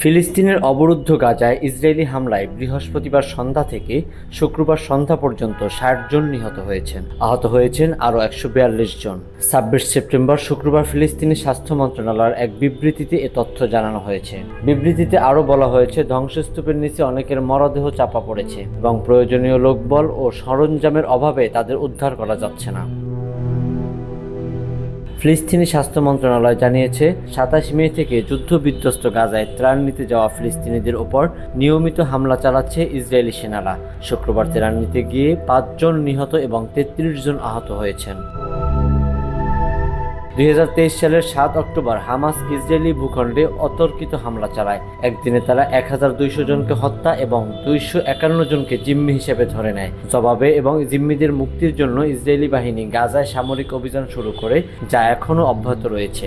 ফিলিস্তিনের অবরুদ্ধ গাজায় ইসরায়েলি হামলায় বৃহস্পতিবার সন্ধ্যা থেকে শুক্রবার সন্ধ্যা পর্যন্ত ষাট জন নিহত হয়েছেন। আহত হয়েছেন আরও একশো বিয়াল্লিশ জন। ছাব্বিশ সেপ্টেম্বর শুক্রবার ফিলিস্তিনি স্বাস্থ্য মন্ত্রণালয়ের এক বিবৃতিতে এ তথ্য জানানো হয়েছে। বিবৃতিতে আরও বলা হয়েছে, ধ্বংসস্তূপের নিচে অনেকের মরদেহ চাপা পড়েছে এবং প্রয়োজনীয় লোকবল ও সরঞ্জামের অভাবে তাদের উদ্ধার করা যাচ্ছে না। ফিলিস্তিনি স্বাস্থ্য মন্ত্রণালয় জানিয়েছে, সাতাশ মে থেকে যুদ্ধ বিধ্বস্ত গাজায় ত্রাণ নিতে যাওয়া ফিলিস্তিনিদের ওপর নিয়মিত হামলা চালাচ্ছে ইসরায়েলি সেনারা। শুক্রবার ত্রাণ নিতে গিয়ে পাঁচজন নিহত এবং তেত্রিশ জন আহত হয়েছেন। দুই হাজার তেইশ সালের সাত অক্টোবর হামাস ইসরায়েলি ভূখণ্ডে অতর্কিত হামলা চালায়। একদিনে তারা এক হাজার দুইশো জনকে হত্যা এবং দুইশো একান্ন জনকে জিম্মি হিসেবে ধরে নেয়। জবাবে এবং জিম্মিদের মুক্তির জন্য ইসরায়েলি বাহিনী গাজায় সামরিক অভিযান শুরু করে, যা এখনও অব্যাহত রয়েছে।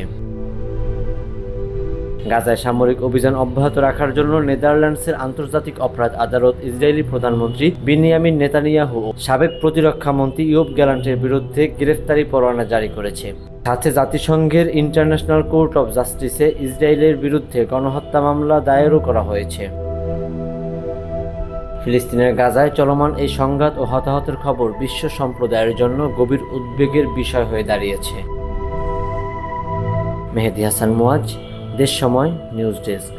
গাজায় সামরিক অভিযান অব্যাহত রাখার জন্য নেদারল্যান্ডসের আন্তর্জাতিক অপরাধ আদালত ইসরায়েলি প্রধানমন্ত্রী বিনিয়ামিন নেতানিয়াহু সাবেক প্রতিরক্ষা মন্ত্রী গ্যালান্টের বিরুদ্ধে গ্রেফতারি পরোয়ানা জারি করেছে। সাথে জাতিসংঘের ইন্টারন্যাশনাল কোর্ট অব জাস্টিসে ইসরায়েলের বিরুদ্ধে গণহত্যা মামলা দায়েরও করা হয়েছে। ফিলিস্তিনের গাজায় চলমান এই সংঘাত ও হতাহতের খবর বিশ্ব সম্প্রদায়ের জন্য গভীর উদ্বেগের বিষয় হয়ে দাঁড়িয়েছে। মেহেদি হাসান মুয়াজ দেশ সময় নিউজ ডেস্ক।